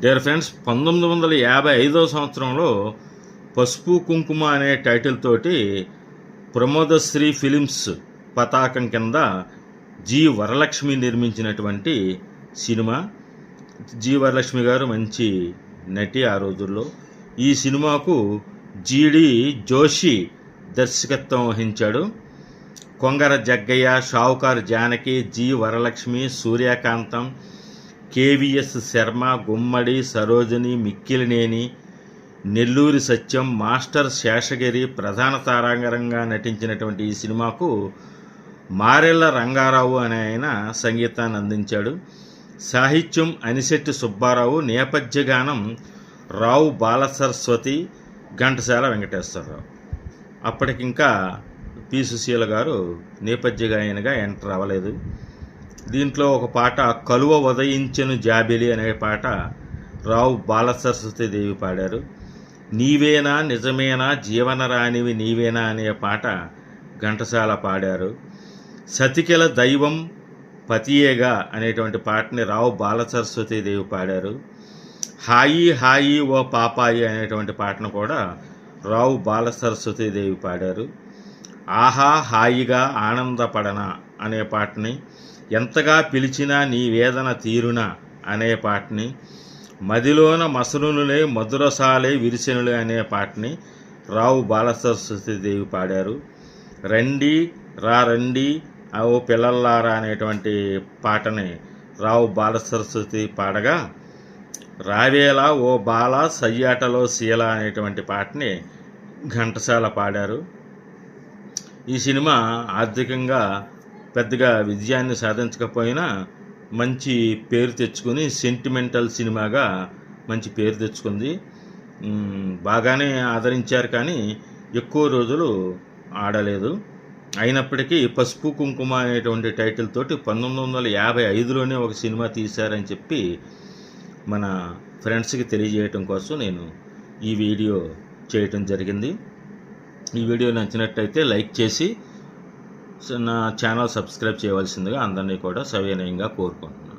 Dear friends పంతొమ్మిది వందల యాభై ఐదో సంవత్సరంలో పసుపు కుంకుమ అనే టైటిల్ తోటి ప్రమోదశ్రీ ఫిలిమ్స్ పతాకం కింద జి వరలక్ష్మి నిర్మించినటువంటి సినిమా. జి వరలక్ష్మి గారు మంచి నటి ఆ రోజుల్లో. ఈ సినిమాకు జీడి జోషి దర్శకత్వం వహించాడు. Kongara Jaggayya Shavukaru Janaki G Varalakshmi Suryakantham KVS Sharma Gummadi Sarojini Mikkilineni Nelluri Satyam master Seshagiri ప్రధాన తారాంగరంగా నటించినటువంటి ఈ సినిమాకు మారెళ్ళ రంగారావు అనే ఆయన సంగీతాన్ని అందించాడు. సాహిత్యం అనిశెట్టి సుబ్బారావు నేపథ్య గానం రావు బాలసరస్వతి ఘంటసాల వెంకటేశ్వరరావు. అప్పటికింకా పి సుశీల గారు నేపథ్య గాయనిగా ఎంటర్ అవ్వలేదు. దీంట్లో ఒక పాట కలువ ఉదయించెను జాబిలి అనే పాట రావు బాలసరస్వతి దేవి పాడారు. నీవేనా నిజమేనా జీవన రానివి నీవేనా అనే పాట ఘంటసాల పాడారు. సతికెల దైవం పతియేగా అనేటువంటి పాటని రావు బాలసరస్వతి దేవి పాడారు. హాయి హాయి ఓ పాపాయి అనేటువంటి పాటను కూడా రావు బాలసరస్వతి దేవి పాడారు. ఆహా హాయిగా ఆనందపడన అనే పాటని ఎంతగా పిలిచినా నీ వేదన తీరున అనే పాటని మదిలోన మసలునులే మధురసాలే విరిసెనులే అనే పాటని రావు బాలసరస్వతి దేవి పాడారు. రండి రా రండి ఓ పిల్లల్లారా అనేటువంటి పాటని రావు బాలసరస్వతి పాడగా రావేలా ఓ బాల సయ్యాటలో శీల అనేటువంటి పాటని ఘంటసాల పాడారు. ఈ సినిమా ఆర్థికంగా పెద్దగా విజయాన్ని సాధించకపోయినా మంచి పేరు తెచ్చుకుని సెంటిమెంటల్ సినిమాగా మంచి పేరు తెచ్చుకుంది. బాగానే ఆదరించారు కానీ ఎక్కువ రోజులు ఆడలేదు. అయినప్పటికీ పసుపు కుంకుమ అనేటువంటి టైటిల్ తోటి పంతొమ్మిది వందల యాభై ఐదులోనే ఒక సినిమా తీశారని చెప్పి మన ఫ్రెండ్స్కి తెలియజేయటం కోసం నేను ఈ వీడియో చేయటం జరిగింది. ఈ వీడియో నచ్చినట్టయితే లైక్ చేసి నా ఛానల్ సబ్స్క్రైబ్ చేయవలసిందిగా అందరినీ కూడా సవినయంగా కోరుకుంటున్నాను.